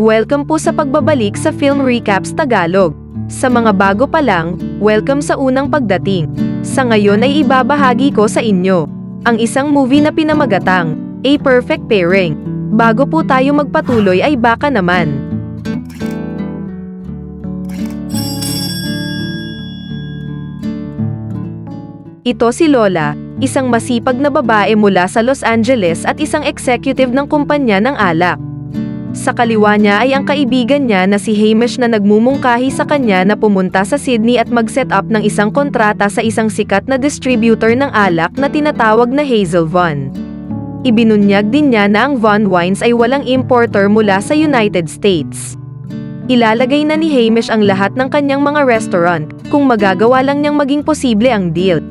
Welcome po sa pagbabalik sa Film Recaps Tagalog. Sa mga bago pa lang, welcome sa unang pagdating. Sa ngayon ay ibabahagi ko sa inyo ang isang movie na pinamagatang A Perfect Pairing. Bago po tayo magpatuloy ay baka naman. Ito si Lola, isang masipag na babae mula sa Los Angeles at isang executive ng kumpanya ng alak. Sa kaliwa niya ay ang kaibigan niya na si Hamish na nagmumungkahi sa kanya na pumunta sa Sydney at mag-set up ng isang kontrata sa isang sikat na distributor ng alak na tinatawag na Hazel Von. Ibinunyag din niya na ang Von Wines ay walang importer mula sa United States. Ilalagay na ni Hamish ang lahat ng kanyang mga restaurant kung magagawa lang niyang maging posible ang deal.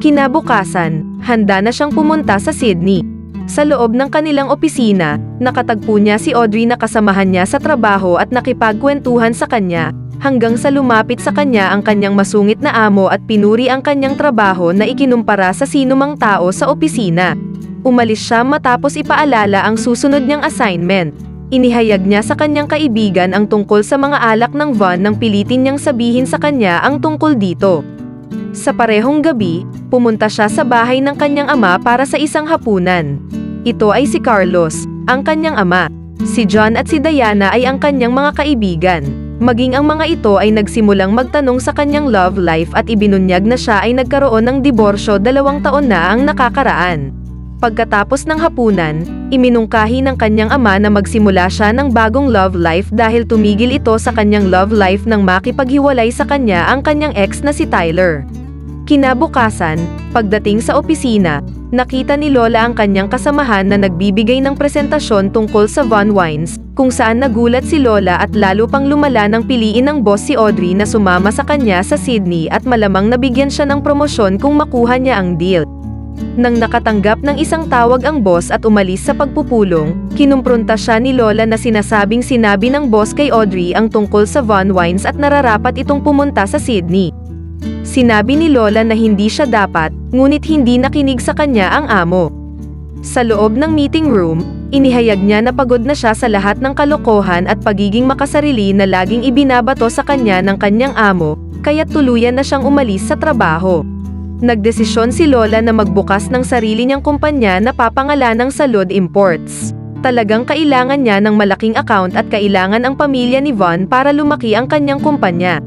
Kinabukasan, handa na siyang pumunta sa Sydney. Sa loob ng kanilang opisina, nakatagpo niya si Audrey na kasamahan niya sa trabaho at nakipagkwentuhan sa kanya, hanggang sa lumapit sa kanya ang kanyang masungit na amo at pinuri ang kanyang trabaho na ikinumpara sa sinumang tao sa opisina. Umalis siya matapos ipaalala ang susunod niyang assignment. Inihayag niya sa kanyang kaibigan ang tungkol sa mga alak ng Von nang pilitin niyang sabihin sa kanya ang tungkol dito. Sa parehong gabi, pumunta siya sa bahay ng kanyang ama para sa isang hapunan. Ito ay si Carlos, ang kanyang ama. Si John at si Diana ay ang kanyang mga kaibigan. Maging ang mga ito ay nagsimulang magtanong sa kanyang love life at ibinunyag na siya ay nagkaroon ng diborsyo dalawang taon na ang nakakaraan. Pagkatapos ng hapunan, iminungkahi ng kanyang ama na magsimula siya ng bagong love life dahil tumigil ito sa kanyang love life nang makipaghiwalay sa kanya ang kanyang ex na si Tyler. Kinabukasan, pagdating sa opisina, nakita ni Lola ang kanyang kasamahan na nagbibigay ng presentasyon tungkol sa Von Wines, kung saan nagulat si Lola at lalo pang lumala ng piliin ng boss si Audrey na sumama sa kanya sa Sydney at malamang nabigyan siya ng promosyon kung makuha niya ang deal. Nang nakatanggap ng isang tawag ang boss at umalis sa pagpupulong, kinumpronta siya ni Lola na sinasabing sinabi ng boss kay Audrey ang tungkol sa Von Wines at nararapat itong pumunta sa Sydney. Sinabi ni Lola na hindi siya dapat, ngunit hindi nakinig sa kanya ang amo. Sa loob ng meeting room, inihayag niya na pagod na siya sa lahat ng kalokohan at pagiging makasarili na laging ibinabato sa kanya ng kanyang amo, kaya tuluyan na siyang umalis sa trabaho. Nagdesisyon si Lola na magbukas ng sarili niyang kumpanya na papangalanang Salud Imports. Talagang kailangan niya ng malaking account at kailangan ang pamilya ni Von para lumaki ang kanyang kumpanya.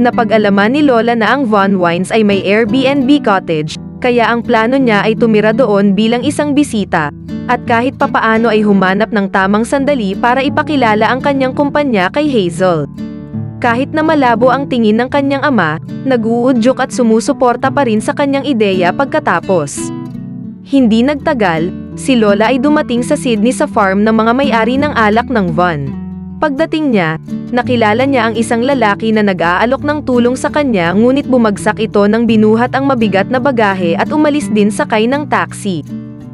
Napag-alaman ni Lola na ang Von Wines ay may Airbnb cottage, kaya ang plano niya ay tumira doon bilang isang bisita, at kahit papaano ay humanap ng tamang sandali para ipakilala ang kanyang kumpanya kay Hazel. Kahit na malabo ang tingin ng kanyang ama, nag-uudyok at sumusuporta pa rin sa kanyang ideya pagkatapos. Hindi nagtagal, si Lola ay dumating sa Sydney sa farm ng mga may-ari ng alak ng Von. Pagdating niya, nakilala niya ang isang lalaki na nag-aalok ng tulong sa kanya ngunit bumagsak ito nang binuhat ang mabigat na bagahe at umalis din sakay ng taxi.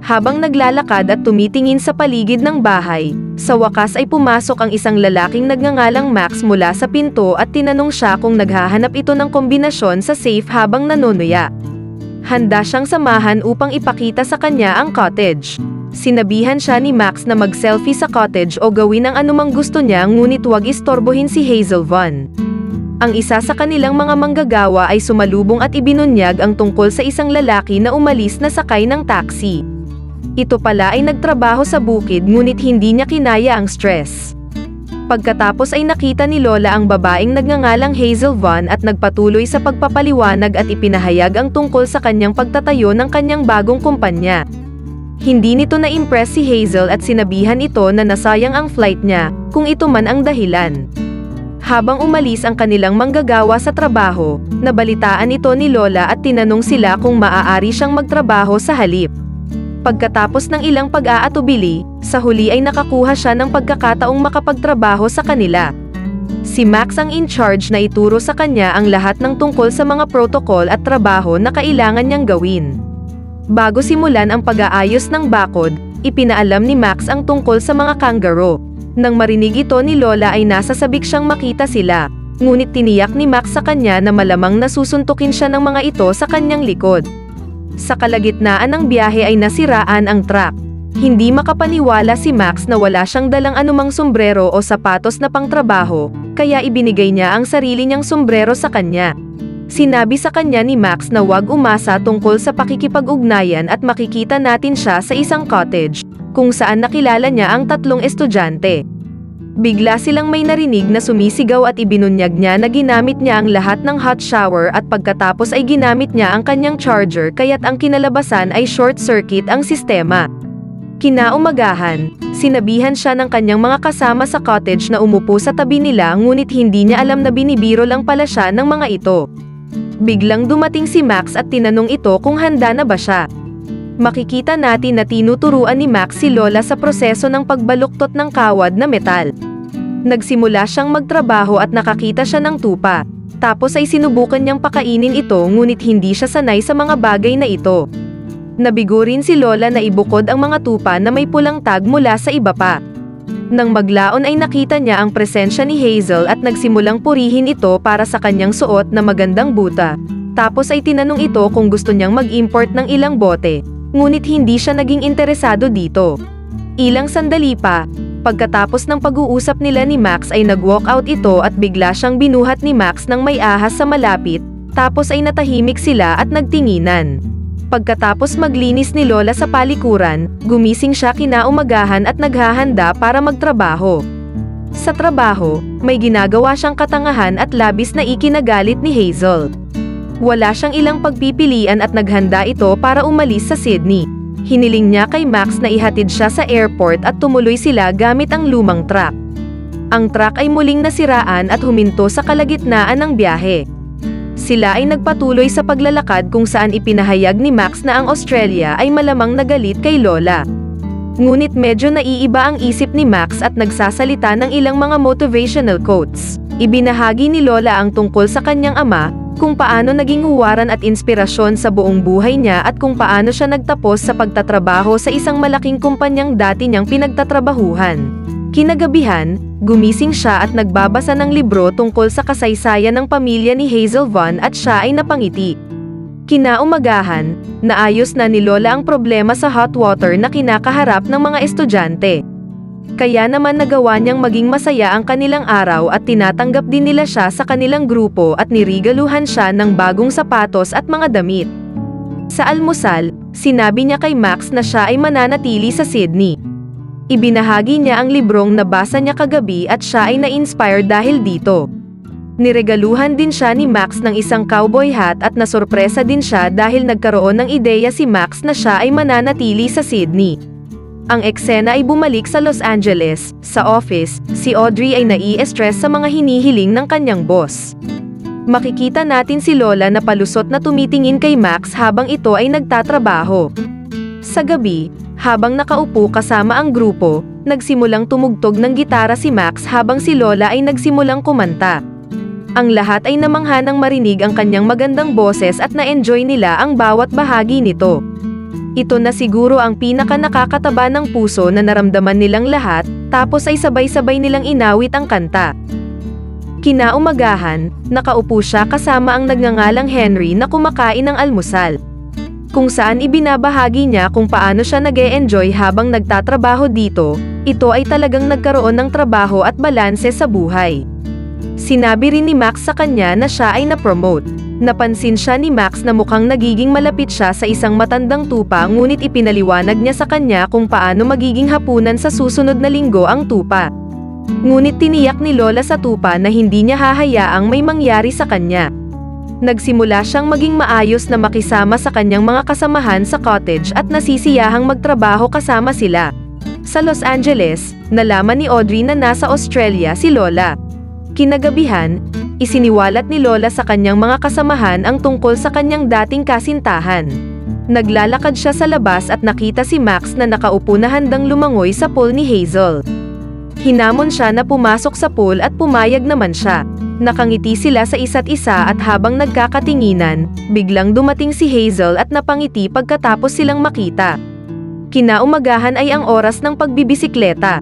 Habang naglalakad at tumitingin sa paligid ng bahay, sa wakas ay pumasok ang isang lalaking nagngangalang Max mula sa pinto at tinanong siya kung naghahanap ito ng kombinasyon sa safe habang nanonuya. Handa siyang samahan upang ipakita sa kanya ang cottage. Sinabihan siya ni Max na mag-selfie sa cottage o gawin ang anumang gusto niya ngunit huwag istorbohin si Hazel Von. Ang isa sa kanilang mga manggagawa ay sumalubong at ibinunyag ang tungkol sa isang lalaki na umalis na sakay ng taxi. Ito pala ay nagtrabaho sa bukid ngunit hindi niya kinaya ang stress. Pagkatapos ay nakita ni Lola ang babaeng nagngangalang Hazel Von at nagpatuloy sa pagpapaliwanag at ipinahayag ang tungkol sa kanyang pagtatayo ng kanyang bagong kumpanya. Hindi nito na-impress si Hazel at sinabihan ito na nasayang ang flight niya, kung ito man ang dahilan. Habang umalis ang kanilang manggagawa sa trabaho, nabalitaan ito ni Lola at tinanong sila kung maaari siyang magtrabaho sa halip. Pagkatapos ng ilang pag-aatubili, sa huli ay nakakuha siya ng pagkakataong makapagtrabaho sa kanila. Si Max ang in charge na ituro sa kanya ang lahat ng tungkol sa mga protocol at trabaho na kailangan niyang gawin. Bago simulan ang pag-aayos ng bakod, ipinaalam ni Max ang tungkol sa mga kangaroo. Nang marinig ito ni Lola ay nasa sabik siyang makita sila, ngunit tiniyak ni Max sa kanya na malamang nasusuntukin siya ng mga ito sa kanyang likod. Sa kalagitnaan ng biyahe ay nasiraan ang truck. Hindi makapaniwala si Max na wala siyang dalang anumang sombrero o sapatos na pangtrabaho, kaya ibinigay niya ang sarili niyang sombrero sa kanya. Sinabi sa kanya ni Max na huwag umasa tungkol sa pakikipag-ugnayan at makikita natin siya sa isang cottage, kung saan nakilala niya ang tatlong estudyante. Bigla silang may narinig na sumisigaw at ibinunyag niya na ginamit niya ang lahat ng hot shower at pagkatapos ay ginamit niya ang kanyang charger kaya't ang kinalabasan ay short circuit ang sistema. Kinaumagahan, sinabihan siya ng kanyang mga kasama sa cottage na umupo sa tabi nila ngunit hindi niya alam na binibiro lang pala siya ng mga ito. Biglang dumating si Max at tinanong ito kung handa na ba siya. Makikita natin na tinuturuan ni Max si Lola sa proseso ng pagbaluktot ng kawad na metal. Nagsimula siyang magtrabaho at nakakita siya ng tupa. Tapos ay sinubukan niyang pakainin ito ngunit hindi siya sanay sa mga bagay na ito. Nabigo rin si Lola na ibukod ang mga tupa na may pulang tag mula sa iba pa. Nang maglaon ay nakita niya ang presensya ni Hazel at nagsimulang purihin ito para sa kanyang suot na magandang buta. Tapos ay tinanong ito kung gusto niyang mag-import ng ilang bote. Ngunit hindi siya naging interesado dito. Ilang sandali pa, pagkatapos ng pag-uusap nila ni Max ay nag-walk out ito at bigla siyang binuhat ni Max ng may ahas sa malapit, tapos ay natahimik sila at nagtinginan. Pagkatapos maglinis ni Lola sa palikuran, gumising siya kinaumagahan at naghahanda para magtrabaho. Sa trabaho, may ginagawa siyang katangahan at labis na ikinagalit ni Hazel. Wala siyang ilang pagpipilian at naghanda ito para umalis sa Sydney. Hiniling niya kay Max na ihatid siya sa airport at tumuloy sila gamit ang lumang truck. Ang truck ay muling nasiraan at huminto sa kalagitnaan ng biyahe. Sila ay nagpatuloy sa paglalakad kung saan ipinahayag ni Max na ang Australia ay malamang nagalit kay Lola. Ngunit medyo naiiba ang isip ni Max at nagsasalita ng ilang mga motivational quotes. Ibinahagi ni Lola ang tungkol sa kanyang ama, kung paano naging huwaran at inspirasyon sa buong buhay niya at kung paano siya nagtapos sa pagtatrabaho sa isang malaking kumpanyang dati niyang pinagtatrabahuhan. Kinagabihan, gumising siya at nagbabasa ng libro tungkol sa kasaysayan ng pamilya ni Hazel Von at siya ay napangiti. Kinaumagahan, naayos na ni Lola ang problema sa hot water na kinakaharap ng mga estudyante. Kaya naman nagawa niyang maging masaya ang kanilang araw at tinatanggap din nila siya sa kanilang grupo at nirigaluhan siya ng bagong sapatos at mga damit. Sa almusal, sinabi niya kay Max na siya ay mananatili sa Sydney. Ibinahagi niya ang librong nabasa niya kagabi at siya ay na-inspire dahil dito. Niregaluhan din siya ni Max ng isang cowboy hat at nasorpresa din siya dahil nagkaroon ng ideya si Max na siya ay mananatili sa Sydney. Ang eksena ay bumalik sa Los Angeles. Sa office, si Audrey ay nai-stress sa mga hinihiling ng kanyang boss. Makikita natin si Lola na palusot na tumitingin kay Max habang ito ay nagtatrabaho. Sa gabi, habang nakaupo kasama ang grupo, nagsimulang tumugtog ng gitara si Max habang si Lola ay nagsimulang kumanta. Ang lahat ay namangha ng marinig ang kanyang magandang boses at na-enjoy nila ang bawat bahagi nito. Ito na siguro ang pinaka nakakataba ng puso na naramdaman nilang lahat, tapos ay sabay-sabay nilang inawit ang kanta. Kinaumagahan, nakaupo siya kasama ang nagngangalang Henry na kumakain ng almusal. Kung saan ibinabahagi niya kung paano siya nag enjoy habang nagtatrabaho dito, ito ay talagang nagkaroon ng trabaho at balanse sa buhay. Sinabi rin ni Max sa kanya na siya ay na-promote. Napansin siya ni Max na mukhang nagiging malapit siya sa isang matandang tupa ngunit ipinaliwanag niya sa kanya kung paano magiging hapunan sa susunod na linggo ang tupa. Ngunit tiniyak ni Lola sa tupa na hindi niya hahayaang may mangyari sa kanya. Nagsimula siyang maging maayos na makisama sa kanyang mga kasamahan sa cottage at nasisiyahang magtrabaho kasama sila. Sa Los Angeles, nalaman ni Audrey na nasa Australia si Lola. Kinagabihan, isiniwalat ni Lola sa kanyang mga kasamahan ang tungkol sa kanyang dating kasintahan. Naglalakad siya sa labas at nakita si Max na nakaupo na handang lumangoy sa pool ni Hazel. Hinamon siya na pumasok sa pool at pumayag naman siya. Nakangiti sila sa isa't isa at habang nagkakatinginan, biglang dumating si Hazel at napangiti pagkatapos silang makita. Kinaumagahan ay ang oras ng pagbibisikleta.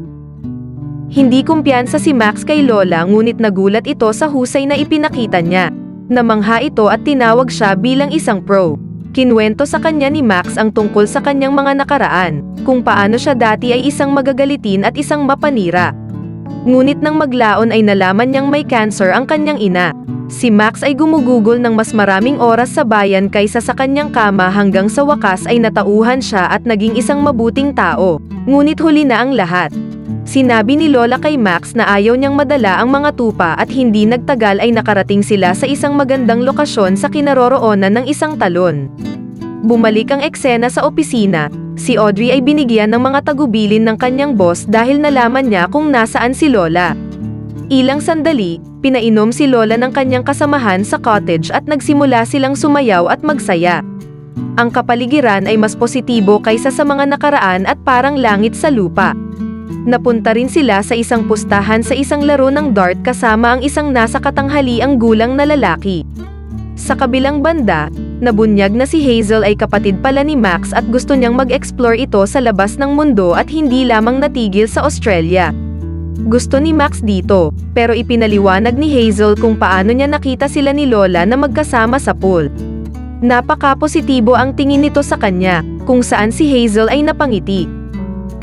Hindi kumpiyansa si Max kay Lola ngunit nagulat ito sa husay na ipinakita niya. Namangha ito at tinawag siya bilang isang pro. Kinwento sa kanya ni Max ang tungkol sa kanyang mga nakaraan. kung paano siya dati ay isang magagalitin at isang mapanira. Ngunit nang maglaon ay nalaman niyang may cancer ang kanyang ina. Si Max ay gumugugol ng mas maraming oras sa bayan kaysa sa kanyang kama hanggang sa wakas ay natauhan siya at naging isang mabuting tao. Ngunit huli na ang lahat. Sinabi ni Lola kay Max na ayaw niyang madala ang mga tupa at hindi nagtagal ay nakarating sila sa isang magandang lokasyon sa kinaroroonan ng isang talon. Bumalik ang eksena sa opisina, si Audrey ay binigyan ng mga tagubilin ng kanyang boss dahil nalaman niya kung nasaan si Lola. Ilang sandali, pinainom si Lola ng kanyang kasamahan sa cottage at nagsimula silang sumayaw at magsaya. Ang kapaligiran ay mas positibo kaysa sa mga nakaraan at parang langit sa lupa. Napunta rin sila sa isang pustahan sa isang laro ng dart kasama ang isang nasa katanghaliang gulang na lalaki. Sa kabilang banda, nabunyag na si Hazel ay kapatid pala ni Max at gusto niyang mag-explore ito sa labas ng mundo at hindi lamang natigil sa Australia. Gusto ni Max dito, pero ipinaliwanag ni Hazel kung paano niya nakita sila ni Lola na magkasama sa pool. Napaka-positibo ang tingin nito sa kanya, kung saan si Hazel ay napangiti.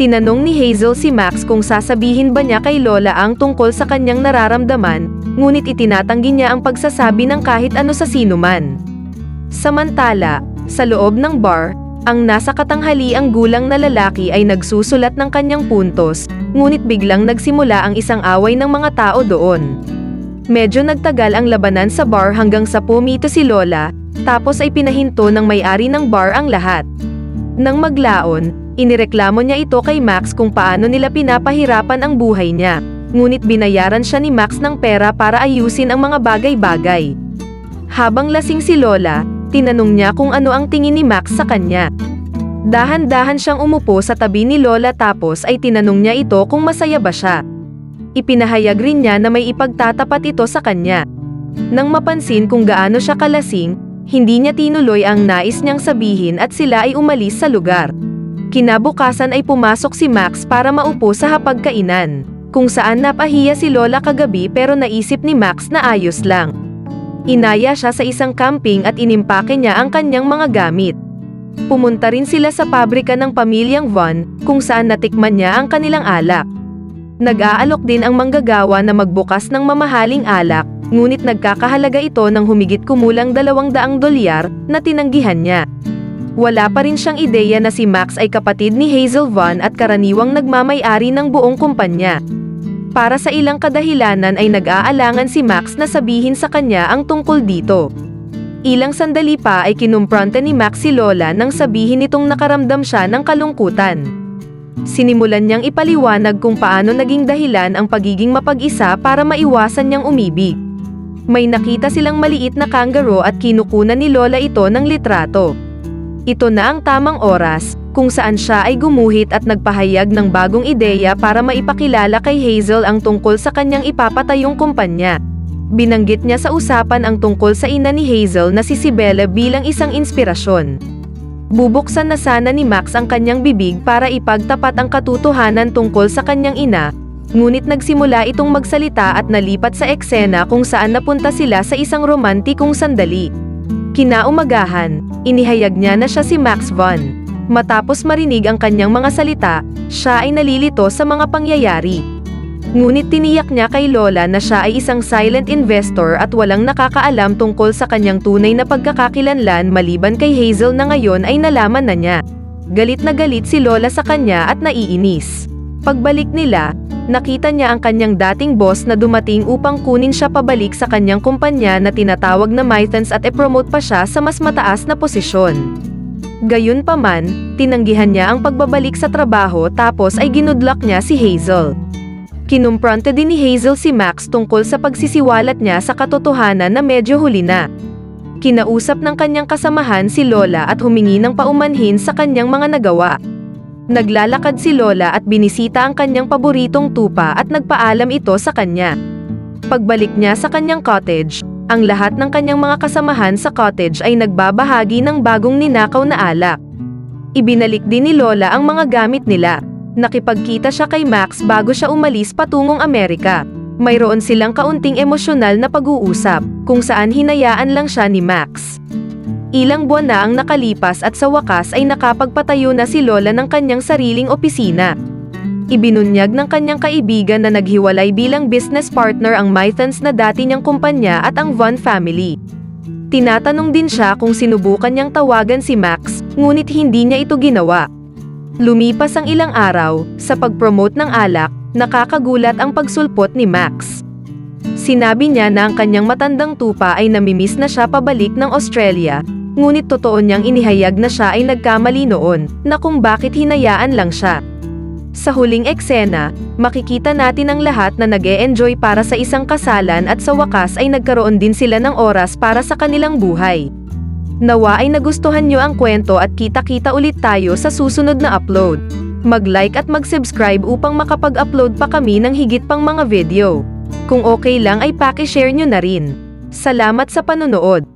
Tinanong ni Hazel si Max kung sasabihin ba niya kay Lola ang tungkol sa kanyang nararamdaman, ngunit itinatanggi niya ang pagsasabi ng kahit ano sa sinuman. Samantala, sa loob ng bar, ang nasa katanghaliang gulang na lalaki ay nagsusulat ng kanyang puntos, ngunit biglang nagsimula ang isang away ng mga tao doon. Medyo nagtagal ang labanan sa bar hanggang sa pumito si Lola, tapos ay pinahinto ng may-ari ng bar ang lahat. Nang maglaon, inireklamo niya ito kay Max kung paano nila pinapahirapan ang buhay niya. Ngunit binayaran siya ni Max ng pera para ayusin ang mga bagay-bagay. Habang lasing si Lola, tinanong niya kung ano ang tingin ni Max sa kanya. Dahan-dahan siyang umupo sa tabi ni Lola tapos ay tinanong niya ito kung masaya ba siya. Ipinahayag rin niya na may ipagtatapat ito sa kanya. Nang mapansin kung gaano siya kalasing, hindi niya tinuloy ang nais niyang sabihin at sila ay umalis sa lugar. Kinabukasan ay pumasok si Max para maupo sa hapagkainan, kung saan napahiya si Lola kagabi pero naisip ni Max na ayos lang. Inaya siya sa isang camping at inimpake niya ang kanyang mga gamit. Pumunta rin sila sa pabrika ng pamilyang Von, kung saan natikman niya ang kanilang alak. Nag-aalok din ang manggagawa na magbukas ng mamahaling alak, ngunit nagkakahalaga ito ng humigit kumulang dalawang daang dolyar na tinanggihan niya. Wala pa rin siyang ideya na si Max ay kapatid ni Hazel Von at karaniwang nagmamay-ari ng buong kumpanya. Para sa ilang kadahilanan ay nag-aalangan si Max na sabihin sa kanya ang tungkol dito. Ilang sandali pa ay kinumpronte ni Max si Lola nang sabihin nitong nakaramdam siya ng kalungkutan. Sinimulan niyang ipaliwanag kung paano naging dahilan ang pagiging mapag-isa para maiwasan niyang umibig. May nakita silang maliit na kangaroo at kinukunan ni Lola ito ng litrato. Ito na ang tamang oras, kung saan siya ay gumuhit at nagpahayag ng bagong ideya para maipakilala kay Hazel ang tungkol sa kanyang ipapatayong kumpanya. Binanggit niya sa usapan ang tungkol sa ina ni Hazel na si Sibella bilang isang inspirasyon. Bubuksan na sana ni Max ang kanyang bibig para ipagtapat ang katotohanan tungkol sa kanyang ina, ngunit nagsimula itong magsalita at nalipat sa eksena kung saan napunta sila sa isang romantikong sandali. Kinaumagahan, inihayag niya na siya si Max Von. Matapos marinig ang kanyang mga salita, siya ay nalilito sa mga pangyayari. Ngunit tiniyak niya kay Lola na siya ay isang silent investor at walang nakakaalam tungkol sa kanyang tunay na pagkakakilanlan maliban kay Hazel na ngayon ay nalaman na niya. Galit na galit si Lola sa kanya at naiinis. Pagbalik nila, nakita niya ang kanyang dating boss na dumating upang kunin siya pabalik sa kanyang kumpanya na tinatawag na Mythans at e-promote pa siya sa mas mataas na posisyon. Gayunpaman, tinanggihan niya ang pagbabalik sa trabaho tapos ay ginudlak niya si Hazel. Kinumpronte din ni Hazel si Max tungkol sa pagsisiwalat niya sa katotohanan na medyo huli na. Kinausap ng kanyang kasamahan si Lola at humingi ng paumanhin sa kanyang mga nagawa. Naglalakad si Lola at binisita ang kanyang paboritong tupa at nagpaalam ito sa kanya. Pagbalik niya sa kanyang cottage, ang lahat ng kanyang mga kasamahan sa cottage ay nagbabahagi ng bagong ninakaw na alak. Ibinalik din ni Lola ang mga gamit nila. Nakipagkita siya kay Max bago siya umalis patungong Amerika. Mayroon silang kaunting emosyonal na pag-uusap, kung saan hinayaan lang siya ni Max. Ilang buwan na ang nakalipas at sa wakas ay nakapagpatayo na si Lola ng kanyang sariling opisina. Ibinunyag ng kanyang kaibigan na naghiwalay bilang business partner ang Mythons na dati niyang kumpanya at ang Von family. Tinatanong din siya kung sinubukan niyang tawagan si Max, ngunit hindi niya ito ginawa. Lumipas ang ilang araw, sa pag-promote ng alak, nakakagulat ang pagsulpot ni Max. Sinabi niya na ang kanyang matandang tupa ay namimiss na siya pabalik ng Australia, ngunit totoo niyang inihayag na siya ay nagkamali noon, na kung bakit hinayaan lang siya. Sa huling eksena, makikita natin ang lahat na nag enjoy para sa isang kasalan at sa wakas ay nagkaroon din sila ng oras para sa kanilang buhay. Nawa ay nagustuhan nyo ang kwento at kita-kita ulit tayo sa susunod na upload. Mag-like at mag-subscribe upang makapag-upload pa kami ng higit pang mga video. Kung okay lang ay paki-share nyo na rin. Salamat sa panonood.